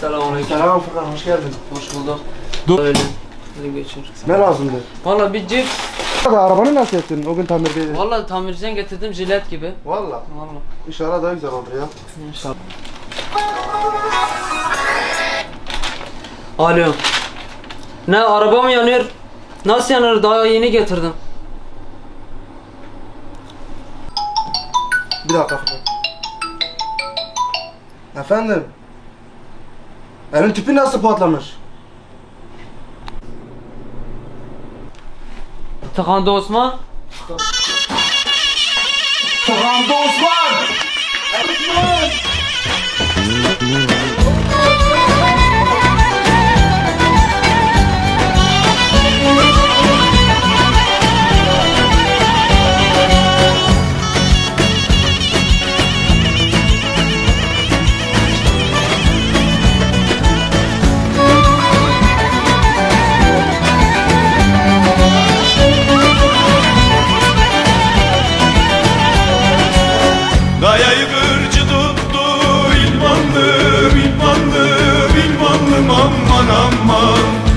Selamünaleyküm. Selam Furkan hoş geldin. Hoş bulduk. Dur. Öyle. Hadi geçir. Ne lazımdı? Valla bir cips. Hadi arabanı nasıl ettin? O gün tamirdeydi. Valla tamirciden getirdim jilet gibi. Valla. Valla. İnşallah daha güzel olur ya. İnşallah. Alo. Ne arabam yanıyor. Nasıl yanır? Daha yeni getirdim. Bir dakika. Efendim? Evin tüpü nasıl patlamış? Tıkandı Osman. Tıkandı Osman! aman aman.